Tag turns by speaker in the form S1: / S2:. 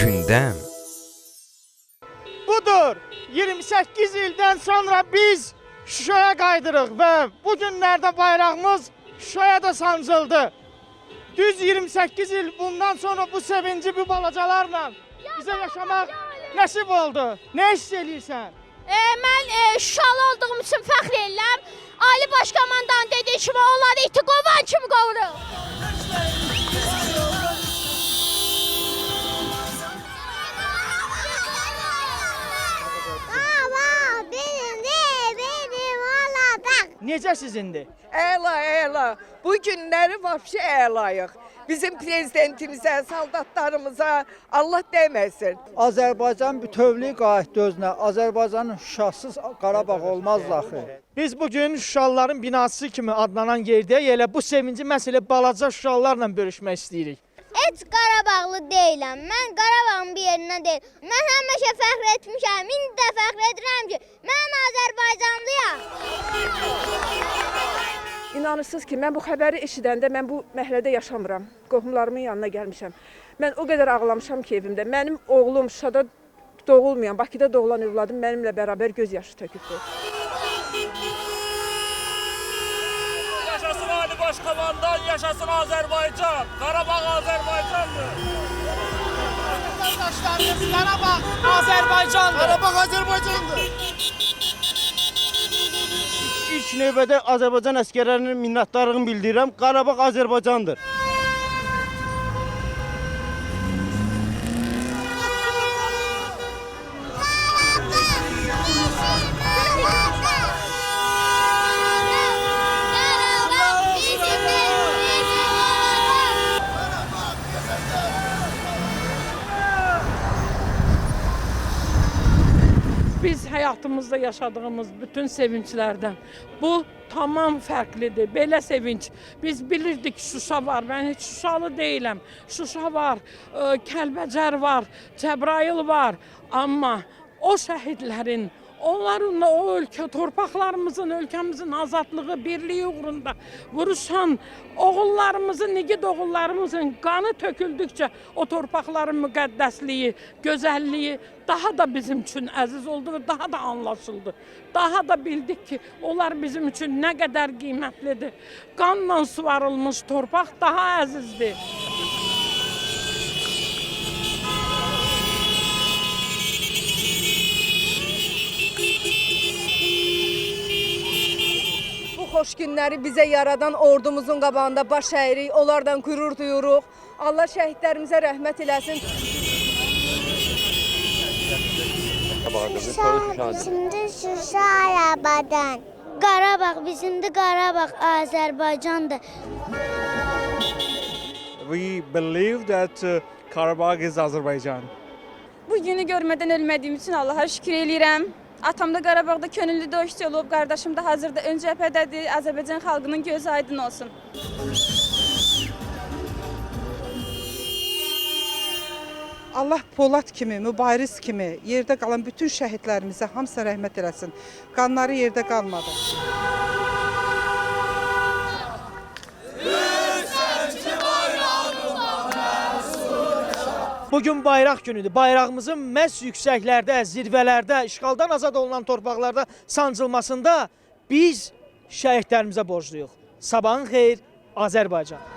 S1: Gündem.
S2: Budur. 28 ildən sonra biz Şuşaya qaydırıq və bu günlərdə bayrağımız Şuşaya da sancıldı. Düz 28 il bundan sonra bu sevinci bu balacalarla bizə yaşamaq nəsib oldu. Nə hiss eləyirsən?
S3: E, mən e, Şuşalı olduğum üçün fəxr edirəm. Ali Baş Komandan dediyi kimi onları iti qovan kimi qovuruq.
S2: Necə sizindir?
S4: Əla, əla. Bu günləri vapşi əlayıq. Bizim prezidentimizə, saldatlarımıza Allah deməsin.
S5: Azərbaycan bütövlüyü qayıtdı özünə. Azərbaycanın Şuşasız Qarabağ olmaz axı.
S2: Biz bu gün Şuşalıların binası kimi adlanan yerdəyik. Elə bu sevinci məhz elə balaca Şuşalılarla bölüşmək istəyirik.
S6: Heç Qarabağlı deyiləm. Mən Qarabağın bir yerinə deyil. Mən həmişə fəxr etmişəm. İndi də fəxr edirəm ki, mən Azərbaycanlıyam.
S7: İnanırsınız ki, mən bu xəbəri eşidəndə mən bu məhəllədə yaşamıram. Qohumlarımın yanına gəlmişəm. Mən o qədər ağlamışam ki evimdə. Mənim oğlum Şuşada doğulmayan, Bakıda doğulan övladım mənimlə bərabər göz yaşı tökübdür.
S8: Yaşasın Ali Başkomandan, yaşasın Azerbaycan. Karabağ Azerbaycan'dır.
S2: Qardaşlarımız Qarabağ Azərbaycandır. Qarabağ Azərbaycandır.
S9: İlk növbədə Azərbaycan əsgərlərinin minnətdarlığını bildirirəm. Qarabağ Azərbaycandır.
S10: Biz həyatımızda yaşadığımız bütün sevinclərdən bu tamam fərqlidir. Belə sevinç. Biz bilirdik Şuşa var. Mən heç Şuşalı deyiləm. Şuşa var, ə, Kəlbəcər var, Cəbrayıl var. Amma o şəhidlərin Onların o ölkə, torpaqlarımızın, ölkəmizin azadlığı, birliyi uğrunda vuruşan oğullarımızın, igid oğullarımızın qanı töküldükcə o torpaqların müqəddəsliyi, gözəlliyi daha da bizim üçün əziz oldu və daha da anlaşıldı. Daha da bildik ki, onlar bizim üçün nə qədər qiymətlidir. Qanla suvarılmış torpaq daha əzizdir.
S4: Xoş günləri bizə yaradan ordumuzun qabağında baş əyirik, onlardan qürur duyuruq. Allah şəhidlərimizə rəhmət eləsin.
S6: Şuşa bizimdir, Şuşa arabadan. Qarabağ bizimdir, Qarabağ Azərbaycandır.
S9: We believe that uh, Karabağ is Azerbaijan.
S7: Bu günü görmədən ölmədiyim üçün Allaha şükür eləyirəm. Atam da Qarabağda könüllü döyüşçü olub, qardaşım da hazırda ön cəbhədədir. Azərbaycan xalqının gözü aydın olsun.
S11: Allah Polad kimi, mübariz kimi yerdə qalan bütün şəhidlərimizə hamısı rəhmət eləsin. Qanları yerdə qalmadı.
S2: Bugün bayraq günüdür. Bayrağımızın məhz yüksəklərdə, zirvələrdə, işğaldan azad olunan torpaqlarda sancılmasında biz şəhidlərimizə borcluyuq. Sabahın xeyir, Azərbaycan.